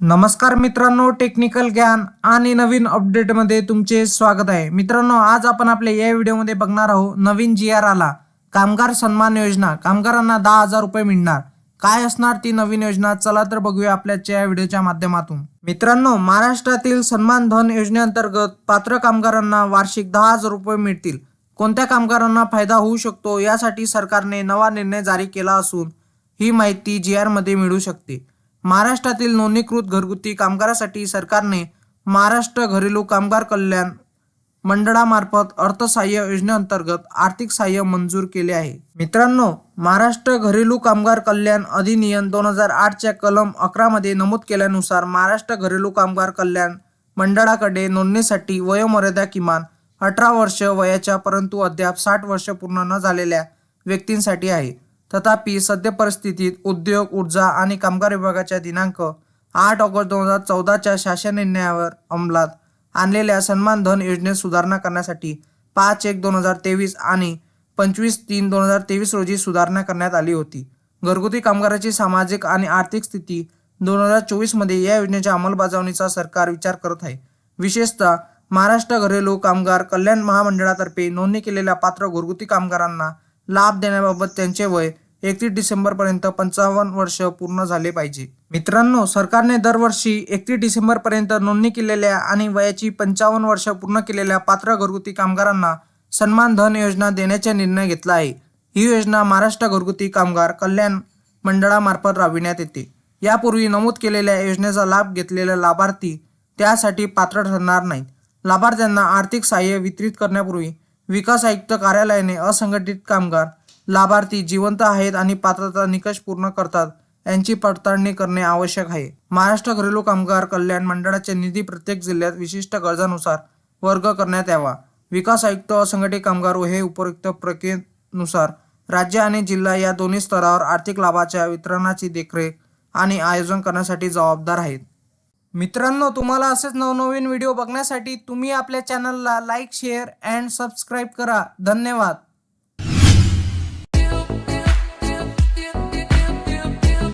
नमस्कार मित्रांनो टेक्निकल ज्ञान आणि नवीन अपडेटमध्ये तुमचे स्वागत आहे. मित्रांनो आज आपण आपल्या या व्हिडिओमध्ये बघणार आहोत नवीन जी आर आला. कामगार सन्मान योजना. कामगारांना दहा हजार रुपये मिळणार. काय असणार ती नवीन योजना? चला तर बघूया आपल्याच्या या व्हिडिओच्या माध्यमातून. मित्रांनो महाराष्ट्रातील सन्मान धन योजनेअंतर्गत पात्र कामगारांना वार्षिक दहा हजार रुपये मिळतील. कोणत्या कामगारांना फायदा होऊ शकतो? यासाठी सरकारने नवा निर्णय जारी केला असून ही माहिती जी आरमध्ये मिळू शकते. महाराष्ट्रातील नोंदणीकृत घरगुती कामगारासाठी सरकारने महाराष्ट्र घरेलू कामगार कल्याण मंडळामार्फत अर्थसहाय्य योजनेअंतर्गत आर्थिक सहाय्य मंजूर केले आहे. मित्रांनो महाराष्ट्र घरेलू कामगार कल्याण अधिनियम दोन हजार आठच्या कलम अकरामध्ये नमूद केल्यानुसार महाराष्ट्र घरेलू कामगार कल्याण मंडळाकडे नोंदणीसाठी वयोमर्यादा किमान अठरा वर्ष वयाच्या परंतु अद्याप साठ वर्ष पूर्ण न झालेल्या व्यक्तींसाठी आहे. तथापि सद्य परिस्थितीत उद्योग ऊर्जा आणि कामगार विभागाच्या दिनांक आठ ऑगस्ट दोन हजार चौदाच्या शासन निर्णयावर अंमलात आणलेल्या सन्मान धन योजनेत सुधारणा करण्यासाठी पाच एक दोन हजार तेवीस आणि पंचवीस तीन दोन हजार तेवीस रोजी सुधारणा करण्यात आली होती. घरगुती कामगाराची सामाजिक आणि आर्थिक स्थिती दोन हजार चोवीसमध्ये या योजनेच्या अंमलबजावणीचा सरकार विचार करत आहे. विशेषतः महाराष्ट्र घरेलू कामगार कल्याण महामंडळातर्फे नोंदणी केलेल्या पात्र घरगुती कामगारांना लाभ देण्याबाबत त्यांचे वय एकतीस डिसेंबरपर्यंत पंचावन्न वर्ष पूर्ण झाले पाहिजे. मित्रांनो सरकारने दरवर्षी एकतीस डिसेंबरपर्यंत नोंदणी केलेल्या आणि वयाची पंचावन्न वर्ष पूर्ण केलेल्या पात्र घरगुती कामगारांना सन्मान धन योजना देण्याचा निर्णय घेतला आहे. ही योजना महाराष्ट्र घरगुती कामगार कल्याण मंडळामार्फत राबविण्यात येते. यापूर्वी नमूद केलेल्या योजनेचा लाभ घेतलेले लाभार्थी त्यासाठी पात्र ठरणार नाहीत. लाभार्थ्यांना आर्थिक सहाय्य वितरित करण्यापूर्वी विकास आयुक्त कार्यालयाने असंघटित कामगार लाभार्थी जिवंत आहेत आणि पात्रता निकष पूर्ण करतात. यांची पडताळणी करणे आवश्यक आहे. महाराष्ट्र घरेलू कामगार कल्याण मंडळाचे निधी प्रत्येक जिल्ह्यात विशिष्ट गरजानुसार वर्ग करण्यात यावा. विकास आयुक्त असंघटित कामगार व हे उपयुक्त प्रक्रियेनुसार राज्य आणि जिल्हा या दोन्ही स्तरावर आर्थिक लाभाच्या वितरणाची देखरेख आणि आयोजन करण्यासाठी जबाबदार आहेत. मित्रांनो तुम्हाला असेच नवनवीन व्हिडिओ बघण्यासाठी तुम्ही आपल्या चॅनलला लाईक शेअर अँड सबस्क्राईब करा. धन्यवाद.